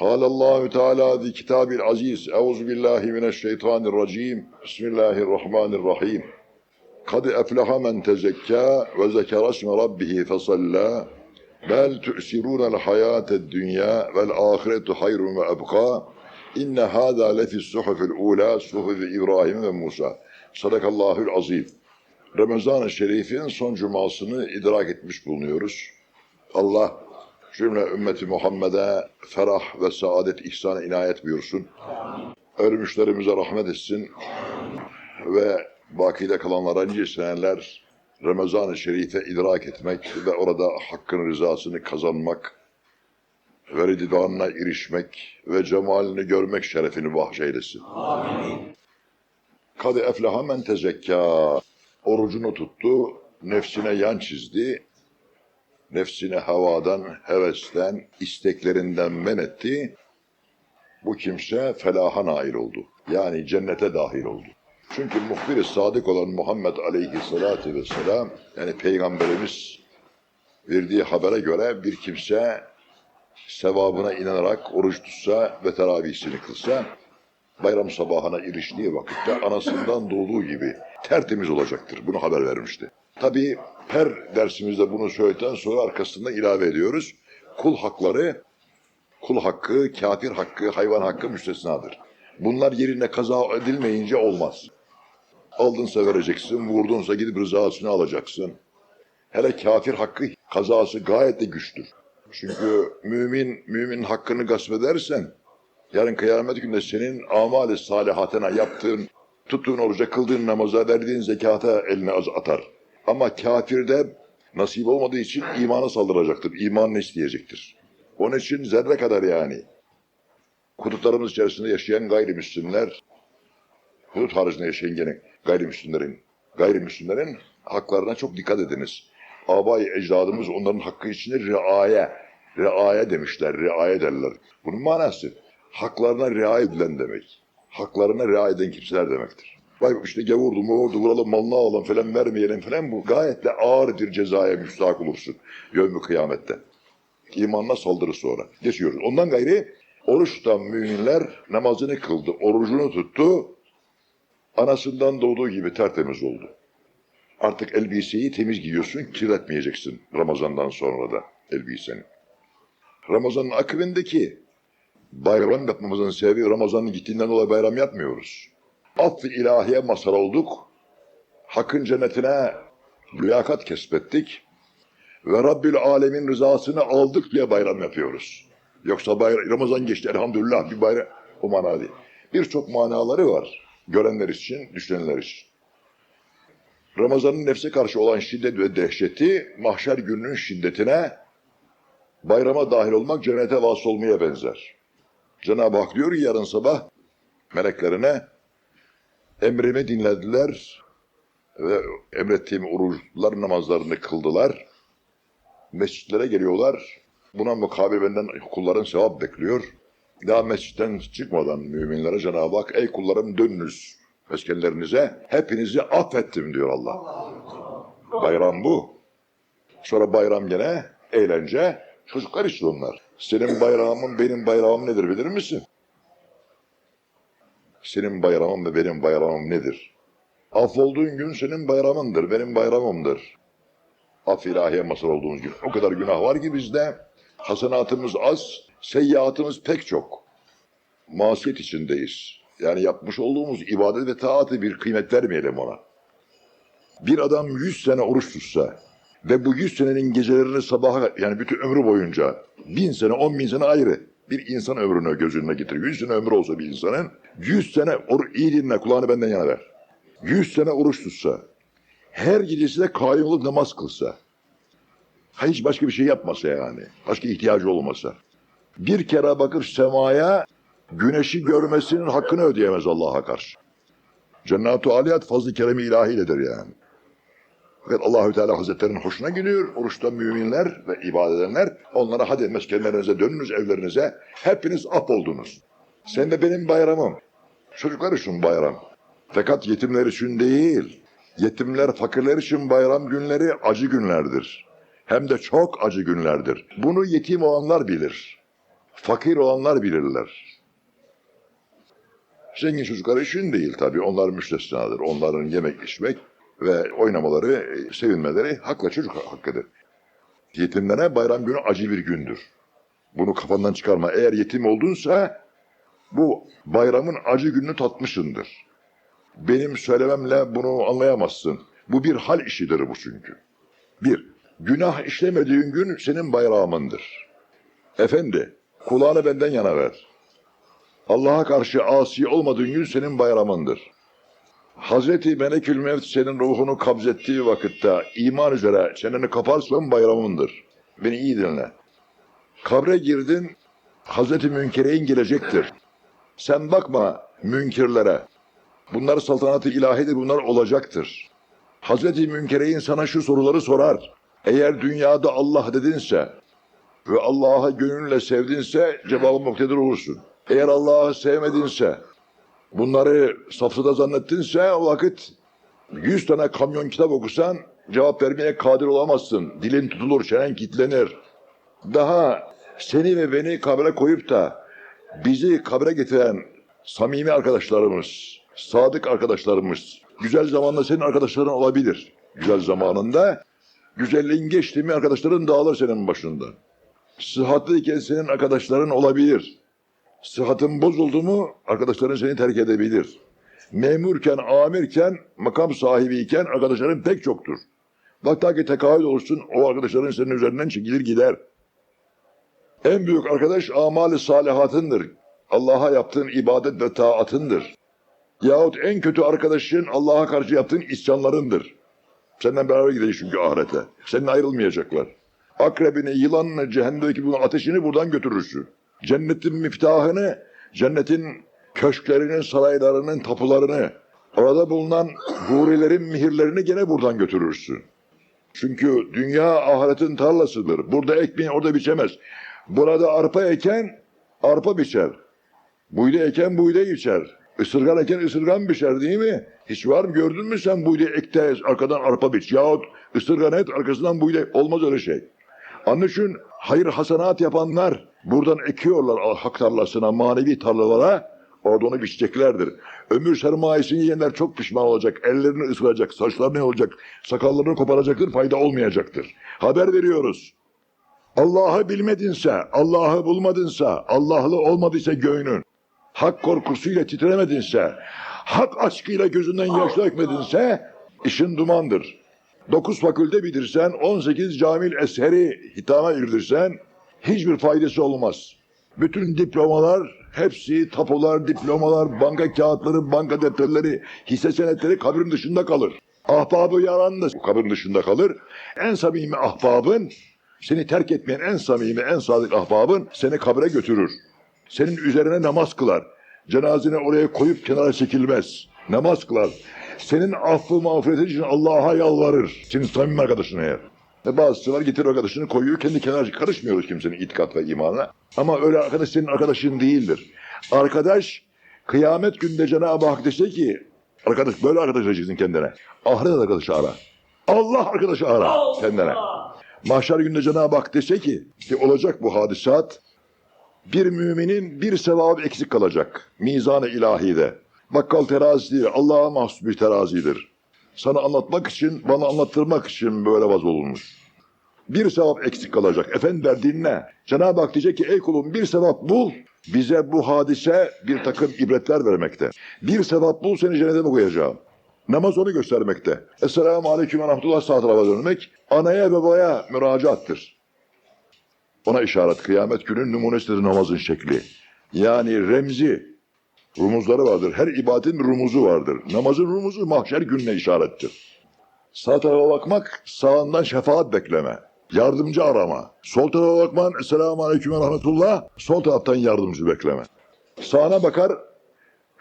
قال الله تعالى في كتاب العزيز أعوذ بالله من الشيطان الرجيم بسم الله الرحمن الرحيم قد أفلح من تزكى وذكر اسم ربه فصلى بل تؤثرون الحياة الدنيا والآخرة خير وأبقى إن هذا لفي الصحف الأولى صحف إبراهيم وموسى صدق الله العظيم Ramazan-ı Şerif'in son cumasını idrak etmiş bulunuyoruz. Allah cümle ümmeti Muhammed'e ferah ve saadet ihsan inayet buyursun. Ölmüşlerimize rahmet etsin ve bakide kalanlara nice seneler Ramazan-ı Şerif'e idrak etmek ve orada hakkın rızasını kazanmak ve ridivanına erişmek ve cemalini görmek şerefini bahşeylesin. Kadı eflaha men tezekka. Orucunu tuttu, nefsine yan çizdi, nefsini havadan, hevesten, isteklerinden men etti. Bu kimse felaha nail oldu. Yani cennete dahil oldu. Çünkü muhbir-i sadık olan Muhammed aleyhissalatu vesselam, yani Peygamberimiz verdiği habere göre bir kimse sevabına inanarak oruç tutsa ve teravihisini kılsa, bayram sabahına eriştiği vakitte anasından doğduğu gibi tertemiz olacaktır. Bunu haber vermişti. Tabii her dersimizde bunu söyledikten sonra arkasında ilave ediyoruz. Kul hakları, kul hakkı, kafir hakkı, hayvan hakkı müstesnadır. Bunlar yerine kaza edilmeyince olmaz. Aldınsa vereceksin, vurdunsa gidip rızasını alacaksın. Hele kafir hakkı kazası gayet de güçtür. Çünkü mümin, mümin hakkını gasp edersen, yarın kıyamet günde senin amali salihatına yaptığın, tuttuğun oruca, kıldığın namaza, verdiğin zekata eline atar. Ama kafirde nasip olmadığı için imana saldıracaktır, imanını isteyecektir. Onun için zerre kadar yani. Hudutlarımız içerisinde yaşayan gayrimüslimler, hudut haricinde yaşayan gene gayrimüslimlerin, gayrimüslimlerin haklarına çok dikkat ediniz. Abay ecdadımız onların hakkı içinde riaya, riaya demişler, riaya derler. Bunun manası haklarına riayet edilen demek. Haklarına riayet eden kimseler demektir. Vay işte gavurdu, muğurdu, vuralım, malını alalım falan vermeyelim falan bu gayet de ağır bir cezaya müstahak olursun. Yevmi kıyamette. İmanına saldırı sonra. Geçiyoruz. Ondan gayri oruç tutan müminler namazını kıldı, orucunu tuttu. Anasından doğduğu gibi tertemiz oldu. Artık elbiseyi temiz giyiyorsun, kirletmeyeceksin Ramazan'dan sonra da elbiseni. Ramazan'ın akabindeki bayram yapmamızın sebebi Ramazan'ın gittiğinden dolayı bayram yapmıyoruz. Affı ilahiye mazhar olduk. Hakkın cennetine liyakat kesbettik. Ve Rabbül Alemin rızasını aldık diye bayram yapıyoruz. Yoksa bayram, Ramazan geçti elhamdülillah bir bayram o mana değil. Birçok manaları var. Görenler için, düşünenler için. Ramazan'ın nefse karşı olan şiddet ve dehşeti mahşer gününün şiddetine bayrama dahil olmak cennete vasıl olmaya benzer. Cenab-ı Hak diyor ki yarın sabah meleklerine emrimi dinlediler ve emrettiğim oruçlar namazlarını kıldılar. Mescitlere geliyorlar. Buna mukabil benden kulların sevap bekliyor. Daha mescitten çıkmadan müminlere Cenab-ı Hak ey kullarım dönünüz meskenlerinize hepinizi affettim diyor Allah. Bayram bu. Sonra bayram gene eğlence çocuklar için onlar. Senin bayramın benim bayramım nedir bilir misin? Senin bayramın ve benim bayramım nedir? Af olduğun gün senin bayramındır, benim bayramımdır. Af ilahiye masal olduğumuz gün. O kadar günah var ki bizde. Hasenatımız az, seyyiatımız pek çok. Masiyet içindeyiz. Yani yapmış olduğumuz ibadet ve taatı bir kıymet vermeyelim ona. Bir adam yüz sene oruç tutsa ve bu yüz senenin gecelerini sabaha yani bütün ömrü boyunca bin sene on bin sene ayrı bir insan ömrünü gözüne getir. Yüz sene ömrü olsa bir insanın yüz sene iyi dinle kulağını benden yana ver. Yüz sene oruç tutsa her gecesi de kayyum olup namaz kılsa hiç başka bir şey yapmasa yani başka ihtiyacı olmasa bir kere bakır semaya güneşi görmesinin hakkını ödeyemez Allah'a karşı. Cennet-u Aliyat fazl-ı keremi ilahiyledir yani. Fakat Allahü Teala Hazretleri'nin hoşuna gidiyor. Oruçta müminler ve ibadet onlara hadi meskenlerinize dönünüz evlerinize. Hepiniz af oldunuz. Sen de benim bayramım. Çocuklar için bayram. Fakat yetimler için değil. Yetimler, fakirler için bayram günleri acı günlerdir. Hem de çok acı günlerdir. Bunu yetim olanlar bilir. Fakir olanlar bilirler. Zengin çocuklar için değil tabii. Onlar müstesnadır. Onların yemek içmek ve oynamaları, e, sevinmeleri hakla çocuk hakkıdır. Yetimlere bayram günü acı bir gündür. Bunu kafandan çıkarma. Eğer yetim oldunsa bu bayramın acı gününü tatmışındır. Benim söylememle bunu anlayamazsın. Bu bir hal işidir bu çünkü. Bir, günah işlemediğin gün senin bayramındır. Efendi, kulağını benden yana ver. Allah'a karşı asi olmadığın gün senin bayramındır. Hazreti Melekül Mevt senin ruhunu kabzettiği vakitte iman üzere çeneni kaparsan bayramındır. Beni iyi dinle. Kabre girdin, Hazreti Münkereyn gelecektir. Sen bakma münkirlere. Bunlar saltanatı ilahidir, bunlar olacaktır. Hazreti Münkereyn sana şu soruları sorar. Eğer dünyada Allah dedinse ve Allah'ı gönülle sevdinse cevabı muktedir olursun. Eğer Allah'ı sevmedinse, bunları safsada zannettinse o vakit 100 tane kamyon kitap okusan cevap vermeye kadir olamazsın. Dilin tutulur, çenen kilitlenir. Daha seni ve beni kabre koyup da bizi kabre getiren samimi arkadaşlarımız, sadık arkadaşlarımız, güzel zamanda senin arkadaşların olabilir. Güzel zamanında güzelliğin geçti mi arkadaşların dağılır senin başında. Sıhhatliyken senin arkadaşların olabilir. Sıhhatın bozuldu mu arkadaşların seni terk edebilir. Memurken, amirken, makam sahibiyken arkadaşların pek çoktur. Hatta ki tekahüt olursun o arkadaşların senin üzerinden çekilir gider. En büyük arkadaş amali salihatındır. Allah'a yaptığın ibadet ve taatındır. Yahut en kötü arkadaşın Allah'a karşı yaptığın isyanlarındır. Senden beraber gidecek çünkü ahirete. Seninle ayrılmayacaklar. Akrebini, yılanını, cehennemdeki bunun ateşini buradan götürürsün. Cennetin miftahını, cennetin köşklerinin, saraylarının, tapularını, orada bulunan hurilerin mihirlerini gene buradan götürürsün. Çünkü dünya ahiretin tarlasıdır. Burada ekmeği orada biçemez. Burada arpa eken arpa biçer. Buyda eken buyda içer. Isırgan eken ısırgan biçer değil mi? Hiç var mı gördün mü sen buyda ekte arkadan arpa biç yahut ısırgan et arkasından buyda olmaz öyle şey. Onun için hayır hasanat yapanlar buradan ekiyorlar hak tarlasına, manevi tarlalara. Orada onu biçeceklerdir. Ömür sermayesini yiyenler çok pişman olacak. Ellerini ısıracak, saçlarını olacak, sakallarını koparacaktır, fayda olmayacaktır. Haber veriyoruz. Allah'ı bilmedinse, Allah'ı bulmadınsa, Allah'lı olmadıysa göğünün, hak korkusuyla titremedinse, hak aşkıyla gözünden yaş dökmedinse, işin dumandır. Dokuz fakülte bitirsen, 18 camil eseri hitama girdirsen, hiçbir faydası olmaz. Bütün diplomalar, hepsi tapular, diplomalar, banka kağıtları, banka defterleri, hisse senetleri kabrin dışında kalır. Ahbabı yaran da kabrin dışında kalır. En samimi ahbabın, seni terk etmeyen en samimi, en sadık ahbabın seni kabre götürür. Senin üzerine namaz kılar. Cenazeni oraya koyup kenara çekilmez. Namaz kılar. Senin affı mağfiretin için Allah'a yalvarır. Senin samimi arkadaşın eğer. Ve bazısı var getirir arkadaşını koyuyor kendi kenara karışmıyoruz kimsenin itikat ve imanına. Ama öyle arkadaş senin arkadaşın değildir. Arkadaş kıyamet günde Cenab-ı Hak dese ki arkadaş böyle arkadaş arayacaksın kendine. Ahiret arkadaşı ara. Allah arkadaşı ara kendine. Mahşer günde Cenab-ı Hak dese ki, ki olacak bu hadisat bir müminin bir sevabı eksik kalacak mizan-ı ilahide. Bakkal terazi değil, Allah'a mahsus bir terazidir. Sana anlatmak için, bana anlattırmak için böyle vaz olunmuş. Bir sevap eksik kalacak. Efendim der dinle. Cenab-ı Hak diyecek ki ey kulum bir sevap bul. Bize bu hadise bir takım ibretler vermekte. Bir sevap bul seni cennete mi koyacağım? Namaz onu göstermekte. Esselamu Aleyküm ve Rahmetullah saat dönmek anaya babaya müracaattır. Ona işaret kıyamet günün numunesidir namazın şekli. Yani remzi, rumuzları vardır. Her ibadetin rumuzu vardır. Namazın rumuzu mahşer gününe işarettir. Sağ tarafa bakmak, sağından şefaat bekleme. Yardımcı arama. Sol tarafa bakman, Esselamu Aleyküm Rahmetullah, sol taraftan yardımcı bekleme. Sağına bakar,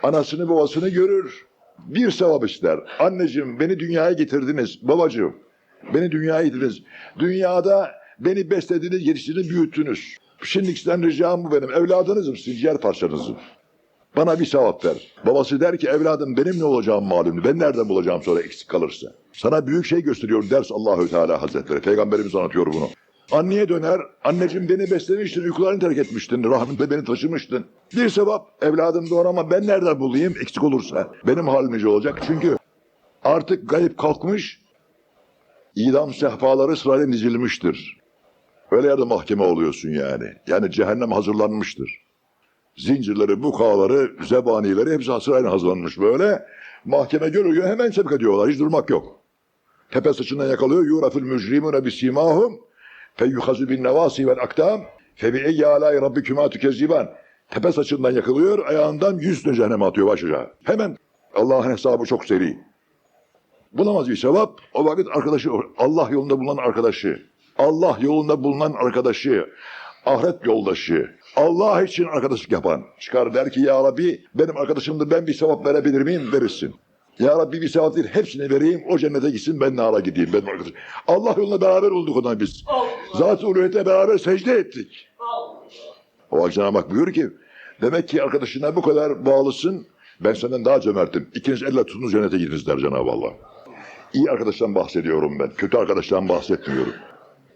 anasını babasını görür. Bir sevap ister. Anneciğim beni dünyaya getirdiniz. Babacığım beni dünyaya getirdiniz. Dünyada beni beslediniz, yetiştirdiniz, büyüttünüz. Şimdi sizden ricam bu benim. Evladınızım, sizin ciğer parçanızım. Bana bir sevap ver. Babası der ki evladım benim ne olacağım malum. Ben nereden bulacağım sonra eksik kalırsa. Sana büyük şey gösteriyor ders Allahü Teala Hazretleri. Peygamberimiz anlatıyor bunu. Anneye döner. Anneciğim beni beslemiştin, uykularını terk etmiştin. Rahmetle beni taşımıştın. Bir sevap evladım doğru ama ben nereden bulayım eksik olursa? Benim halim olacak. Çünkü artık gayip kalkmış, idam sehpaları sırayla dizilmiştir. Öyle yerde mahkeme oluyorsun yani. Yani cehennem hazırlanmıştır. Zincirleri, bukaları, zebanileri hepsi sırayla hazırlanmış böyle. Mahkeme görüyor hemen sevk ediyorlar. Hiç durmak yok. Tepe saçından yakalıyor. Yurafil mücrimune bisimahum feyyuhazu bin nevasi vel aktam fe bi eyyi alâi rabbikümâ tükezziban. Tepe saçından yakalıyor. Ayağından yüz tane cehenneme atıyor başuca. Hemen Allah'ın hesabı çok seri. Bulamaz bir sevap. O vakit arkadaşı, Allah yolunda bulunan arkadaşı, Allah yolunda bulunan arkadaşı, ahiret yoldaşı, Allah için arkadaşlık yapan çıkar der ki ya Rabbi benim arkadaşımdır ben bir sevap verebilir miyim? Verirsin. Ya Rabbi bir sevap değil hepsini vereyim o cennete gitsin ben nara gideyim benim arkadaşım. Allah yolunda beraber olduk ondan biz. Zat-ı uluhiyete beraber secde ettik. O vakit Cenab-ı Hak buyuruyor ki demek ki arkadaşına bu kadar bağlısın ben senden daha cömertim. İkiniz elle tutunuz cennete gidiniz der Cenab-ı Allah. İyi arkadaştan bahsediyorum ben. Kötü arkadaştan bahsetmiyorum.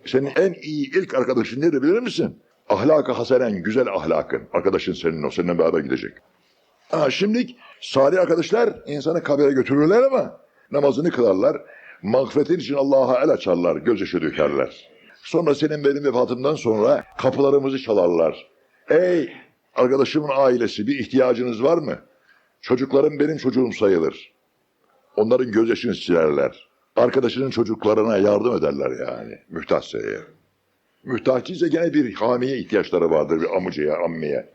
Senin en iyi ilk arkadaşın nedir bilir misin? Ahlakı hasenen, güzel ahlakın. Arkadaşın senin o, seninle beraber gidecek. Ha, şimdilik salih arkadaşlar insanı kabire götürürler ama namazını kılarlar. Mağfiretin için Allah'a el açarlar, gözyaşı dökerler. Sonra senin benim vefatımdan sonra kapılarımızı çalarlar. Ey arkadaşımın ailesi bir ihtiyacınız var mı? Çocuklarım benim çocuğum sayılır. Onların gözyaşını silerler. Arkadaşının çocuklarına yardım ederler yani. Mühtaçsa eğer. Mühtaç ise gene bir hamiye ihtiyaçları vardır. Bir amucaya, ammeye.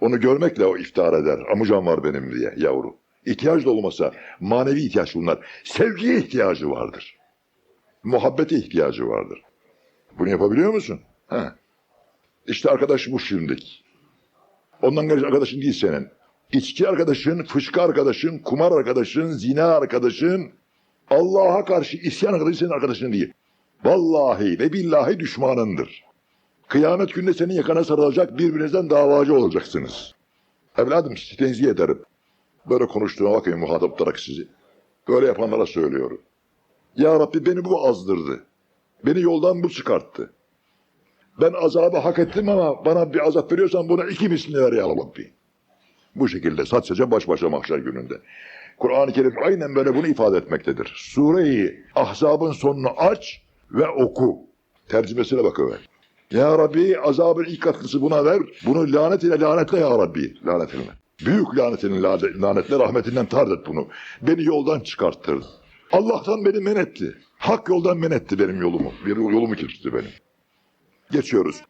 Onu görmekle o iftihar eder. Amucam var benim diye yavru. İhtiyaç da olmasa manevi ihtiyaç bunlar. Sevgiye ihtiyacı vardır. Muhabbete ihtiyacı vardır. Bunu yapabiliyor musun? Ha. İşte arkadaş bu şimdilik. Ondan karşı arkadaşın değil senin. İçki arkadaşın, fışkı arkadaşın, kumar arkadaşın, zina arkadaşın, Allah'a karşı isyan arkadaşın senin arkadaşın değil. Vallahi ve billahi düşmanındır. Kıyamet günde senin yakana sarılacak birbirinizden davacı olacaksınız. Evladım sizi tenzih ederim. Böyle konuştuğuma bakmayın muhatap olarak sizi. Böyle yapanlara söylüyorum. Ya Rabbi beni bu azdırdı. Beni yoldan bu çıkarttı. Ben azabı hak ettim ama bana bir azap veriyorsan buna iki mislini ver ya Rabbi. Bu şekilde sadece baş başa mahşer gününde. Kur'an-ı Kerim aynen böyle bunu ifade etmektedir. Sureyi Ahzab'ın sonunu aç ve oku. Tercümesine bakıver. Ya Rabbi azabın ilk katkısı buna ver. Bunu lanet ile lanetle ya Rabbi. Lanetine. Büyük lanetinin lane- lanetle rahmetinden tard et bunu. Beni yoldan çıkarttırdı. Allah'tan beni men etti. Hak yoldan men etti benim yolumu. Bir yolumu kesti benim. Geçiyoruz.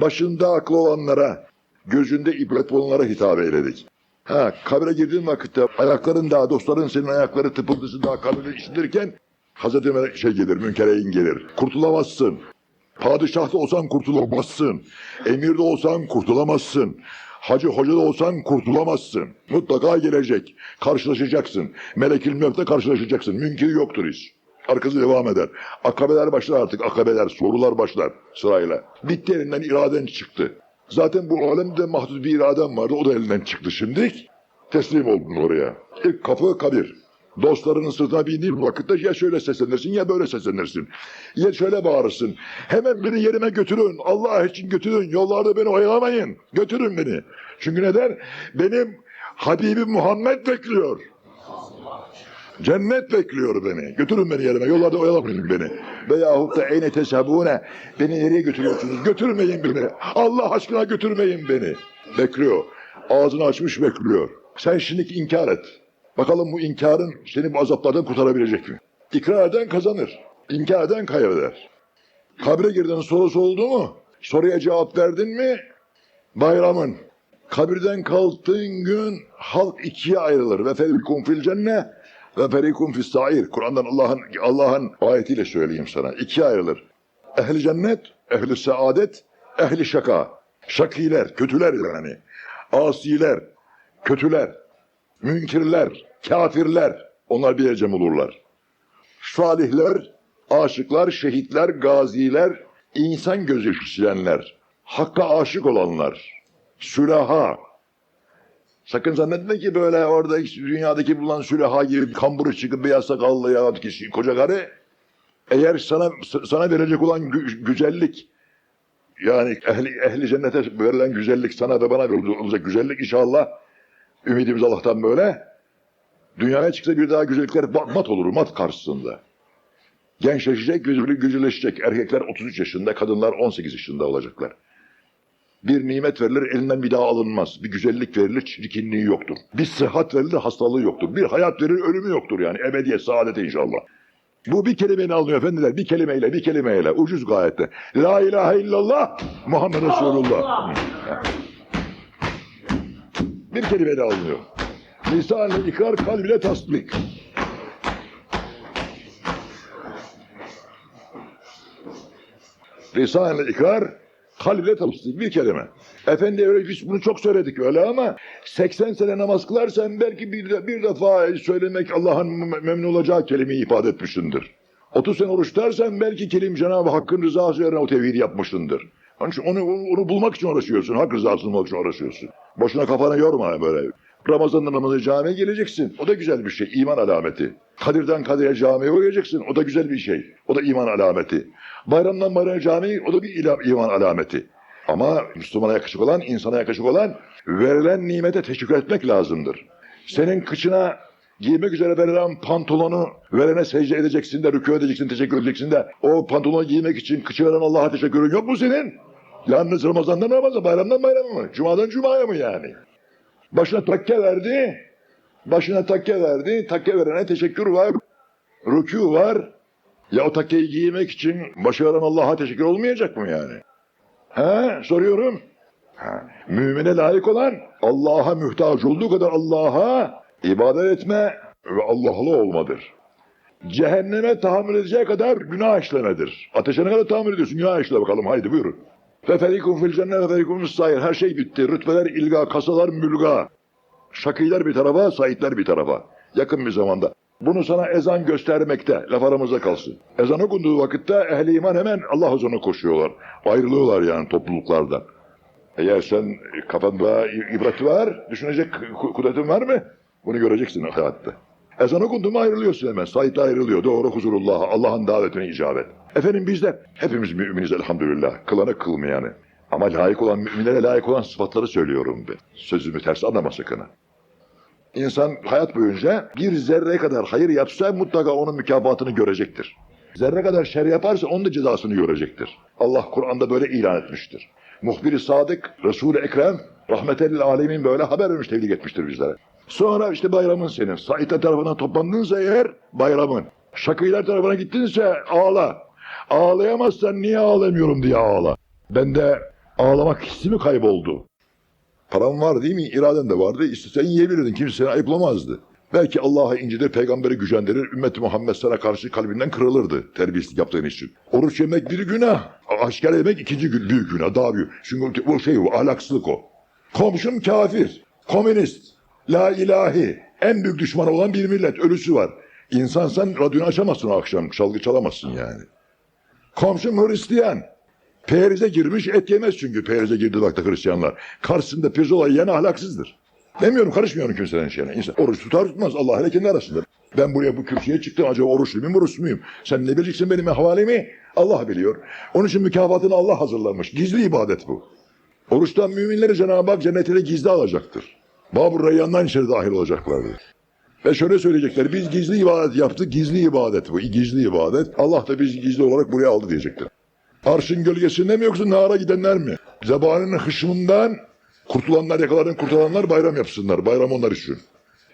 Başında aklı olanlara, gözünde ibret olanlara hitap eyledik. Ha, kabire girdiğin vakitte ayakların daha, dostların senin ayakları tıpırdısı daha kabire işitirken Hazreti Melek şey gelir, münkereyin gelir. Kurtulamazsın. Padişah da olsan kurtulamazsın. Emir de olsan kurtulamazsın. Hacı hoca da olsan kurtulamazsın. Mutlaka gelecek. Karşılaşacaksın. Melekül Mevt'le karşılaşacaksın. Münkiri yoktur hiç. Arkası devam eder. Akabeler başlar artık. Akabeler, sorular başlar sırayla. Bitti elinden iraden çıktı. Zaten bu alemde mahdut bir iraden vardı. O da elinden çıktı şimdi. Teslim oldun oraya. İlk kapı kabir. Dostlarının sırtına bindiğin vakitte ya şöyle seslenirsin ya böyle seslenirsin. Ya şöyle bağırırsın. Hemen beni yerime götürün. Allah için götürün. Yollarda beni oyalamayın. Götürün beni. Çünkü neden? Benim Habibim Muhammed bekliyor. Cennet bekliyor beni. Götürün beni yerime. Yollarda oyalamayın beni. Veyahut da eyne tesabune. Beni nereye götürüyorsunuz? Götürmeyin beni. Allah aşkına götürmeyin beni. Bekliyor. Ağzını açmış bekliyor. Sen şimdi inkar et. Bakalım bu inkarın seni bu azaplardan kurtarabilecek mi? İkrar eden kazanır. İnkar eden kaybeder. Kabre girdin sorusu oldu mu? Soruya cevap verdin mi? Bayramın. Kabirden kalktığın gün halk ikiye ayrılır. Ve ferikum fil cenne ve ferikum fis sair. Kur'an'dan Allah'ın Allah'ın ayetiyle söyleyeyim sana. İkiye ayrılır. Ehli cennet, ehli saadet, ehli şaka. Şakiler, kötüler yani. Asiler, kötüler, münkirler, kafirler. Onlar bir yere cem olurlar. Salihler, aşıklar, şehitler, gaziler, insan gözü silenler, hakka aşık olanlar, sülaha. Sakın zannetme ki böyle orada dünyadaki bulunan sülaha gibi kamburu çıkıp beyaz sakallı ya kişi koca karı. Eğer sana sana verecek olan gü- güzellik yani ehli, ehli cennete verilen güzellik sana ve bana verilecek güzellik inşallah ümidimiz Allah'tan böyle. Dünyaya çıksa bir daha güzellikler ma- mat olur, mat karşısında. Gençleşecek, güzelleşecek. Erkekler 33 yaşında, kadınlar 18 yaşında olacaklar. Bir nimet verilir, elinden bir daha alınmaz. Bir güzellik verilir, çirkinliği yoktur. Bir sıhhat verilir, hastalığı yoktur. Bir hayat verilir, ölümü yoktur yani. Ebediye, saadet inşallah. Bu bir kelimeyle alınıyor efendiler. Bir kelimeyle, bir kelimeyle. Ucuz gayet de. La ilahe illallah Muhammed Resulullah. Bir kelimeyle alınıyor. Lisan-ı ikrar, kalbile tasdik. Lisan-ı ikrar, kalbile tasdik. Bir kelime. Efendi öyle biz bunu çok söyledik öyle ama 80 sene namaz kılarsan belki bir, bir defa söylemek Allah'ın mem- memnun olacağı kelimeyi ifade etmişsindir. 30 sene oruç dersen belki kelim Cenab-ı Hakk'ın rızası üzerine o tevhidi yapmışsındır. Onun için onu, onu bulmak için uğraşıyorsun. Hak rızasını bulmak için uğraşıyorsun. Boşuna kafanı yorma böyle. Ramazan'da namazı camiye geleceksin. O da güzel bir şey. iman alameti. Kadir'den Kadir'e camiye uyacaksın. O da güzel bir şey. O da iman alameti. Bayramdan bayrama camiye o da bir iman alameti. Ama Müslümana yakışık olan, insana yakışık olan verilen nimete teşekkür etmek lazımdır. Senin kıçına giymek üzere verilen pantolonu verene secde edeceksin de rükû edeceksin, teşekkür edeceksin de o pantolonu giymek için kıçı veren Allah'a teşekkürün yok mu senin? Yalnız Ramazan'dan Ramazan, bayramdan bayrama mı? Cuma'dan Cuma'ya mı yani? Başına takke verdi, başına takke verdi, takke verene teşekkür var, rükû var. Ya o takkeyi giymek için başı veren Allah'a teşekkür olmayacak mı yani? He soruyorum. Ha, Mümine layık olan Allah'a mühtaç olduğu kadar Allah'a ibadet etme ve Allah'lı olmadır. Cehenneme tahammül edeceği kadar günah işlemedir. Ateşe ne kadar tahammül ediyorsun? Günah işle bakalım haydi buyurun. Ve ferikum fil cennet ve ferikum. Her şey bitti. Rütbeler ilga, kasalar mülga. Şakiler bir tarafa, saitler bir tarafa. Yakın bir zamanda. Bunu sana ezan göstermekte. Laf aramızda kalsın. Ezan okunduğu vakitte ehli iman hemen Allah huzuruna koşuyorlar. Ayrılıyorlar yani topluluklardan. Eğer sen kafanda ibret var, düşünecek ku- kudretin var mı? Bunu göreceksin hayatta. Ezan okundu mu ayrılıyorsun hemen. Saitler ayrılıyor. Doğru huzurullah'a, Allah'ın davetine icabet. Efendim biz de hepimiz müminiz elhamdülillah. Kılana kılmayanı. Ama layık olan, müminlere layık olan sıfatları söylüyorum ben. Sözümü ters anlama sakın. İnsan hayat boyunca bir zerre kadar hayır yapsa mutlaka onun mükafatını görecektir. Zerre kadar şer yaparsa onun da cezasını görecektir. Allah Kur'an'da böyle ilan etmiştir. Muhbir-i Sadık, Resul-i Ekrem, rahmetel alemin böyle haber vermiş, tebliğ etmiştir bizlere. Sonra işte bayramın senin. Saitler tarafından toplandınsa eğer bayramın. Şakıylar tarafına gittinse ağla. Ağlayamazsan niye ağlamıyorum diye ağla. Bende ağlamak hissi mi kayboldu? Paran var değil mi? İraden de vardı. İstesen yiyebilirdin. Kimse seni ayıplamazdı. Belki Allah'a incidir, peygamberi gücendirir, ümmeti Muhammed sana karşı kalbinden kırılırdı terbiyesizlik yaptığın için. Oruç yemek bir günah, aşkar yemek ikinci gün büyük günah, daha büyük. Çünkü bu şey bu, ahlaksızlık o. Komşum kafir, komünist, la ilahi, en büyük düşmanı olan bir millet, ölüsü var. İnsansan radyonu açamazsın o akşam, çalgı çalamazsın yani. Komşum Hristiyan, Perize girmiş et yemez çünkü perize girdi vakti Hristiyanlar. Karşısında pirzola yiyen ahlaksızdır. Demiyorum karışmıyorum kimsenin şeyine. İnsan oruç tutar tutmaz Allah hele kendi arasında. Ben buraya bu kürsüye çıktım acaba oruçlu muyum oruçlu muyum? Sen ne bileceksin benim havalemi? Allah biliyor. Onun için mükafatını Allah hazırlamış. Gizli ibadet bu. Oruçtan müminleri Cenab-ı Hak cennetine gizli alacaktır. Babur Reyyan'dan içeri dahil olacaklardır. Ve şöyle söyleyecekler, biz gizli ibadet yaptık, gizli ibadet bu, gizli ibadet. Allah da bizi gizli olarak buraya aldı diyecektir. Arşın gölgesinde mi yoksa nara gidenler mi? Zebanın hışmından kurtulanlar, yakaların kurtulanlar bayram yapsınlar. Bayram onlar için.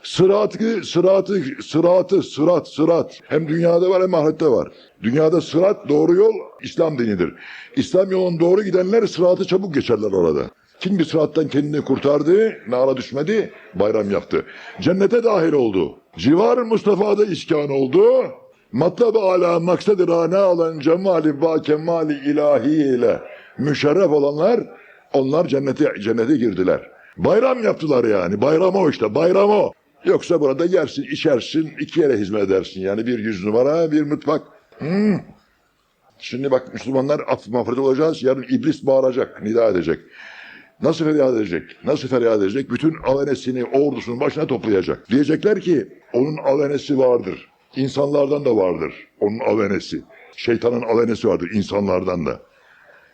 Sıratı, sıratı, sıratı, sırat, sırat. Hem dünyada var hem ahirette var. Dünyada sırat doğru yol İslam dinidir. İslam yolun doğru gidenler sıratı çabuk geçerler orada. Kim bir sırattan kendini kurtardı, nara düşmedi, bayram yaptı. Cennete dahil oldu. Civar Mustafa'da iskan oldu. Matlab-ı ala maksadı rana alan cemali ba kemali ilahi ile müşerref olanlar onlar cennete cennete girdiler. Bayram yaptılar yani. Bayram o işte. Bayram o. Yoksa burada yersin, içersin, iki yere hizmet edersin. Yani bir yüz numara, bir mutfak. Hmm. Şimdi bak Müslümanlar af mağfiret olacağız. Yarın iblis bağıracak, nida edecek. Nasıl feryat edecek? Nasıl feryat edecek? Bütün avenesini, ordusunun başına toplayacak. Diyecekler ki onun avenesi vardır. İnsanlardan da vardır onun avenesi. Şeytanın avenesi vardır insanlardan da.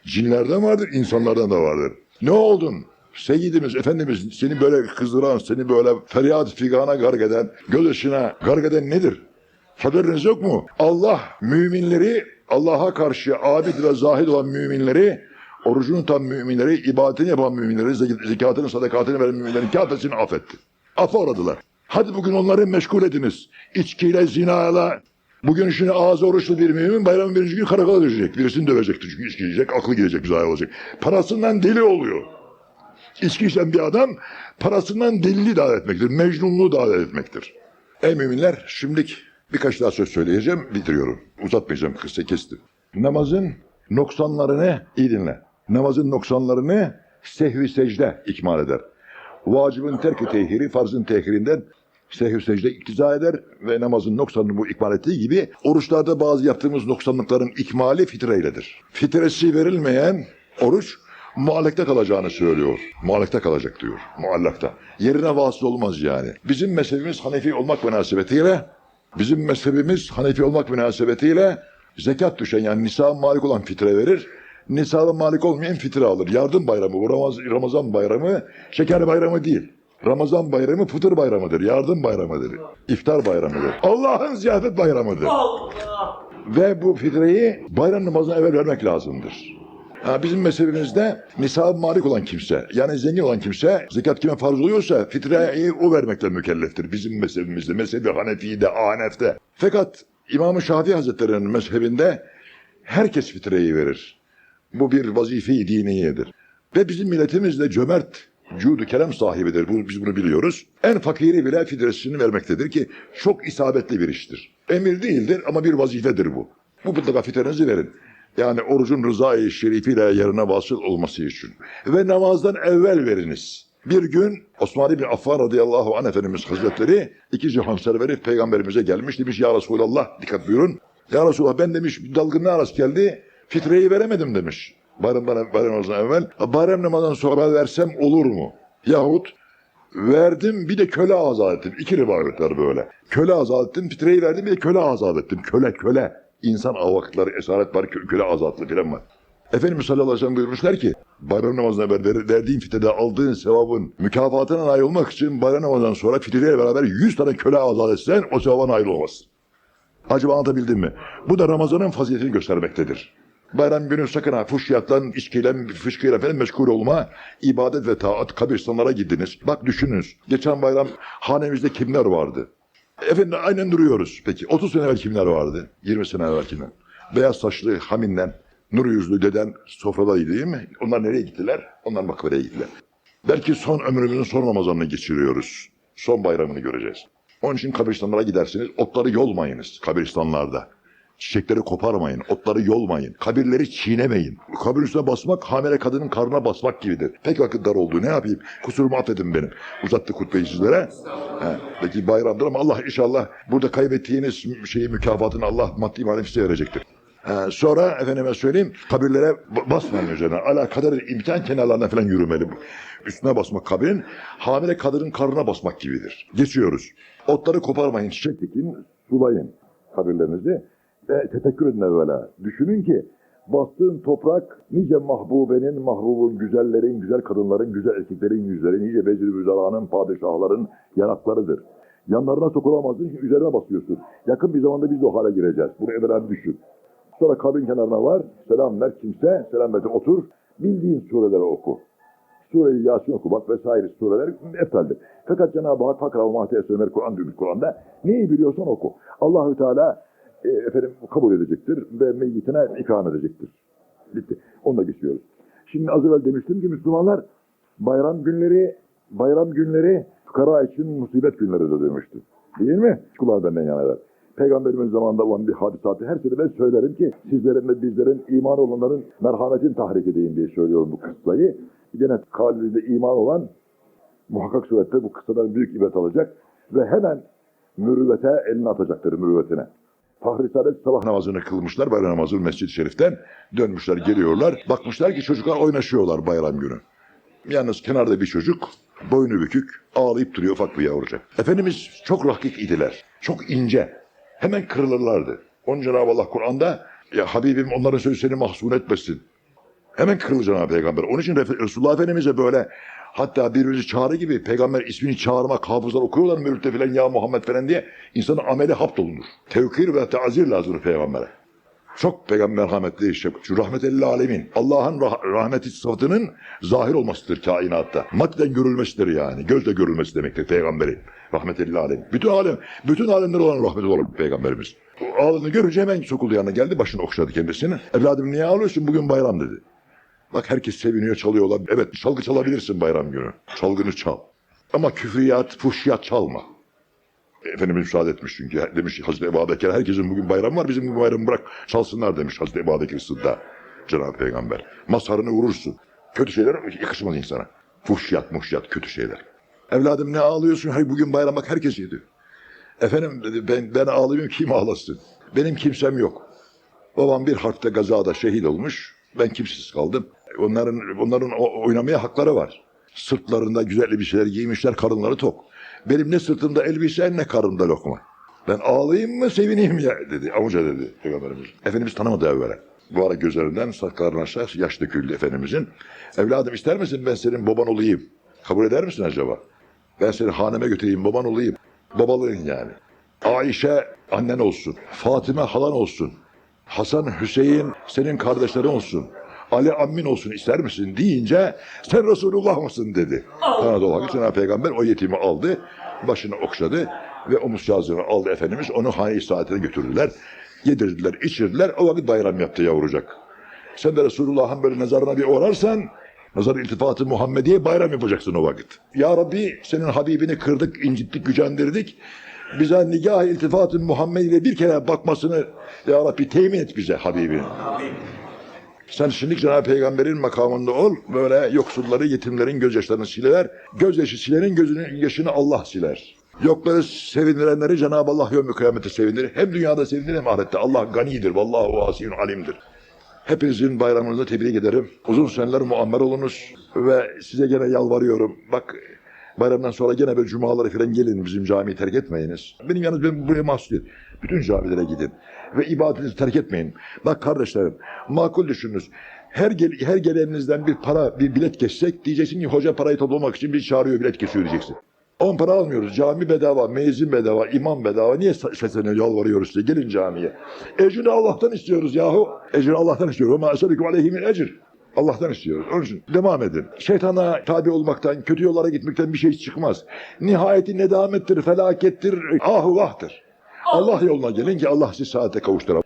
Cinlerden vardır, insanlardan da vardır. Ne oldun? Seyyidimiz, Efendimiz seni böyle kızdıran, seni böyle feryat figana garg eden, gözyaşına garg eden nedir? Haberiniz yok mu? Allah müminleri, Allah'a karşı abid ve zahid olan müminleri, orucunu tutan müminleri, ibadetini yapan müminleri, zek- zekatını, sadakatini veren müminlerin kâfesini affetti. Affa oradılar. Hadi bugün onları meşgul ediniz. İçkiyle, zinayla. Bugün şimdi ağzı oruçlu bir mümin bayramın birinci günü karakola düşecek. Birisini dövecekti çünkü içki yiyecek, aklı gidecek, güzel olacak. Parasından deli oluyor. İçki içen bir adam parasından deliliği davet etmektir. Mecnunluğu davet etmektir. Ey müminler şimdilik birkaç daha söz söyleyeceğim bitiriyorum. Uzatmayacağım kısa kestim. Namazın noksanlarını iyi dinle. Namazın noksanlarını sehvi secde ikmal eder. Vacibin terki tehiri farzın tehirinden sehvi secde iktiza eder ve namazın noksanını bu ikmal ettiği gibi oruçlarda bazı yaptığımız noksanlıkların ikmali fitreyledir. Fitresi verilmeyen oruç muallakta kalacağını söylüyor. Muallakta kalacak diyor. Muallakta. Yerine vasıl olmaz yani. Bizim mezhebimiz Hanefi olmak münasebetiyle bizim mezhebimiz Hanefi olmak münasebetiyle zekat düşen yani nisab malik olan fitre verir. Nisaba malik olmayan fitre alır. Yardım bayramı bu Ramaz- Ramazan bayramı şeker bayramı değil. Ramazan bayramı fıtır bayramıdır. Yardım bayramıdır. iftar bayramıdır. Allah'ın ziyafet bayramıdır. Allah! Ve bu fitreyi bayram namazına evvel vermek lazımdır. Ha, bizim mezhebimizde nisab malik olan kimse, yani zengin olan kimse, zekat kime farz oluyorsa fitreyi o vermekle mükelleftir. Bizim mezhebimizde, mezhebi Hanefi'de, Anef'te. Fakat İmam-ı Şafii Hazretleri'nin mezhebinde herkes fitreyi verir. Bu bir vazife-i diniyedir. Ve bizim milletimiz de cömert, cudu kerem sahibidir. Bu, biz bunu biliyoruz. En fakiri bile fidresini vermektedir ki çok isabetli bir iştir. Emir değildir ama bir vazifedir bu. Bu mutlaka fitrenizi verin. Yani orucun rızayı şerifiyle yerine vasıl olması için. Ve namazdan evvel veriniz. Bir gün Osman bin Affan radıyallahu anh Efendimiz Hazretleri iki cihan serveri peygamberimize gelmiş demiş ya Resulallah dikkat buyurun. Ya Resulallah ben demiş bir dalgın ne aras geldi fitreyi veremedim demiş. Bayramdan, bayram namazından evvel. Bayram namazından sonra versem olur mu? Yahut verdim bir de köle azat ettim. İki rivayetler böyle. Köle azat ettim, fitreyi verdim bir de köle azat ettim. Köle köle. İnsan avakları, esaret var, kö- köle azatlı filan var. Efendimiz sallallahu aleyhi ve sellem buyurmuşlar ki bayram namazına ver- verdiğin fitrede aldığın sevabın mükafatına nail olmak için bayram namazından sonra fitreyle beraber 100 tane köle azat etsen o sevaba nail olmazsın. Acaba anlatabildim mi? Bu da Ramazan'ın faziletini göstermektedir. Bayram günü sakın ha fuşyattan, içkiyle, fışkıyla falan meşgul olma. ibadet ve taat, kabristanlara gittiniz. Bak düşününüz. Geçen bayram hanemizde kimler vardı? Efendim aynen duruyoruz. Peki 30 sene evvel kimler vardı? 20 sene evvel kimler? Beyaz saçlı haminden, nur yüzlü deden sofradaydı değil mi? Onlar nereye gittiler? Onlar makbereye gittiler. Belki son ömrümüzün son Ramazanını geçiriyoruz. Son bayramını göreceğiz. Onun için kabristanlara gidersiniz. Otları yolmayınız kabristanlarda. Çiçekleri koparmayın, otları yolmayın, kabirleri çiğnemeyin. Kabir üstüne basmak hamile kadının karnına basmak gibidir. Pek vakit dar oldu ne yapayım? Kusurumu affedin benim. Uzattı kutbeyi sizlere. He, peki bayramdır ama Allah inşallah burada kaybettiğiniz şeyi mükafatını Allah maddi manevi size verecektir. He, sonra efendime söyleyeyim kabirlere ba- basmayın üzerine. Ala kadar imkan kenarlarına falan yürümeli. Üstüne basmak kabrin hamile kadının karnına basmak gibidir. Geçiyoruz. Otları koparmayın, çiçek dikin, sulayın kabirlerinizi ve tefekkür edin evvela. Düşünün ki bastığın toprak nice mahbubenin, mahbubun, güzellerin, güzel kadınların, güzel erkeklerin yüzleri, nice vezir müzaranın, padişahların yanaklarıdır. Yanlarına sokulamazsın çünkü üzerine basıyorsun. Yakın bir zamanda biz de o hale gireceğiz. Bunu evvela düşün. Sonra kabrin kenarına var. Selam ver kimse. Selam ver otur. Bildiğin sureleri oku. Sure-i Yasin okumak vesaire sureler eftaldir. Fakat Cenab-ı Hak Fakra ve Mahdi Kur'an diyor Kur'an'da neyi biliyorsan oku. Allahü Teala e, efendim kabul edecektir ve meyyitine ikram edecektir. Bitti. Onunla geçiyoruz. Şimdi az evvel demiştim ki Müslümanlar bayram günleri bayram günleri fukara için musibet günleri de demişti. Değil mi? Kullar benden yanalar. Peygamberimiz zamanında olan bir hadisatı her sene ben söylerim ki sizlerin ve bizlerin iman olanların merhametin tahrik edeyim diye söylüyorum bu kıssayı. Gene kalbinde iman olan muhakkak surette bu kıssadan büyük ibret alacak ve hemen mürüvvete elini atacaktır mürüvvetine. Fahri Saadet sabah namazını kılmışlar bayram namazını Mescid-i Şerif'ten dönmüşler geliyorlar. Bakmışlar ki çocuklar oynaşıyorlar bayram günü. Yalnız kenarda bir çocuk boynu bükük ağlayıp duruyor ufak bir yavrucak. Efendimiz çok rakik idiler. Çok ince. Hemen kırılırlardı. Onun Cenab-ı Allah Kur'an'da Ya Habibim onların sözü seni mahzun etmesin. Hemen kırılır Cenab-ı Peygamber. Onun için Resulullah Efendimiz'e böyle hatta birbirimizi çağrı gibi peygamber ismini çağırmak hafızlar okuyorlar mürütte filan ya Muhammed falan diye insanın ameli haptolunur. Tevkir ve teazir lazım peygambere. Çok peygamber rahmetli işte. Şu rahmetelli alemin. Allah'ın rah- rahmeti sıfatının zahir olmasıdır kainatta. Maddeden görülmesidir yani. Gözle görülmesi demektir peygamberin. Rahmetelli alem. Bütün alem, bütün alemler olan rahmet olan peygamberimiz. Ağladığını görünce hemen sokuldu yanına geldi. Başını okşadı kendisini. Evladım niye ağlıyorsun? Bugün bayram dedi. Bak herkes seviniyor, çalıyorlar. Evet çalgı çalabilirsin bayram günü. Çalgını çal. Ama küfriyat, fuhşiyat çalma. Efendimiz müsaade etmiş çünkü. Demiş Hazreti Ebu Bekir herkesin bugün bayramı var bizim bu bayramı bırak çalsınlar demiş Hazreti Ebu Bekir Sıdda. Cenab-ı Peygamber. Masarını vurursun. Kötü şeyler yakışmaz insana. Fuhşiyat, muhşiyat, kötü şeyler. Evladım ne ağlıyorsun? Hayır bugün bayram bak herkes yedi. Efendim dedi ben, ben ağlıyorum kim ağlasın? Benim kimsem yok. Babam bir harpte gazada şehit olmuş. Ben kimsiz kaldım. Onların onların oynamaya hakları var. Sırtlarında güzel şeyler giymişler, karınları tok. Benim ne sırtımda elbise ne karnımda lokma. Ben ağlayayım mı sevineyim ya dedi. Amca dedi Peygamberimiz. Efendimiz tanımadı evvela. Bu ara gözlerinden sakallarına aşağı yaş döküldü Efendimizin. Evladım ister misin ben senin baban olayım? Kabul eder misin acaba? Ben seni haneme götüreyim baban olayım. Babalığın yani. Ayşe annen olsun. Fatime halan olsun. Hasan Hüseyin senin kardeşlerin olsun. Ali ammin olsun ister misin deyince sen Resulullah mısın dedi. Anadolu Hakkı Cenab-ı Peygamber o yetimi aldı. Başını okşadı ve omuzcağızını aldı Efendimiz. Onu hane-i saadetine götürdüler. Yedirdiler, içirdiler. O vakit bayram yaptı yavrucak. Sen de Resulullah'ın böyle nazarına bir uğrarsan nazar iltifatı Muhammediye bayram yapacaksın o vakit. Ya Rabbi senin Habibini kırdık, incittik, gücendirdik. Bize nigah iltifatı Muhammed ile bir kere bakmasını Ya Rabbi temin et bize Habibini. Sen şimdi Cenab-ı Peygamber'in makamında ol. Böyle yoksulları, yetimlerin gözyaşlarını siler. Gözyaşı silerin gözünün yaşını Allah siler. Yokları sevindirenleri Cenab-ı Allah yevmi kıyamete sevindirir. Hem dünyada sevindirir hem ahirette. Allah ganidir. Vallahu vasiyun alimdir. Hepinizin bayramınızı tebrik ederim. Uzun seneler muammer olunuz ve size gene yalvarıyorum. Bak bayramdan sonra gene böyle cumaları falan gelin bizim camiyi terk etmeyiniz. Benim yalnız benim buraya mahsus değil. Bütün camilere gidin ve ibadetinizi terk etmeyin. Bak kardeşlerim makul düşününüz. Her, gel, her gelenizden bir para, bir bilet kessek diyeceksin ki hoca parayı toplamak için bir çağırıyor bilet kesiyor diyeceksin. 10 para almıyoruz. Cami bedava, mezun bedava, imam bedava. Niye sesleniyor, yalvarıyoruz size? Gelin camiye. Ecrini Allah'tan istiyoruz yahu. Ecrini Allah'tan istiyoruz. Ama eselikum aleyhi min ecir. Allah'tan istiyoruz. Onun için devam edin. Şeytana tabi olmaktan, kötü yollara gitmekten bir şey çıkmaz. Nihayeti nedamettir, felakettir, ahu. Allah yoluna gelin ki Allah sizi saate kavuşturur.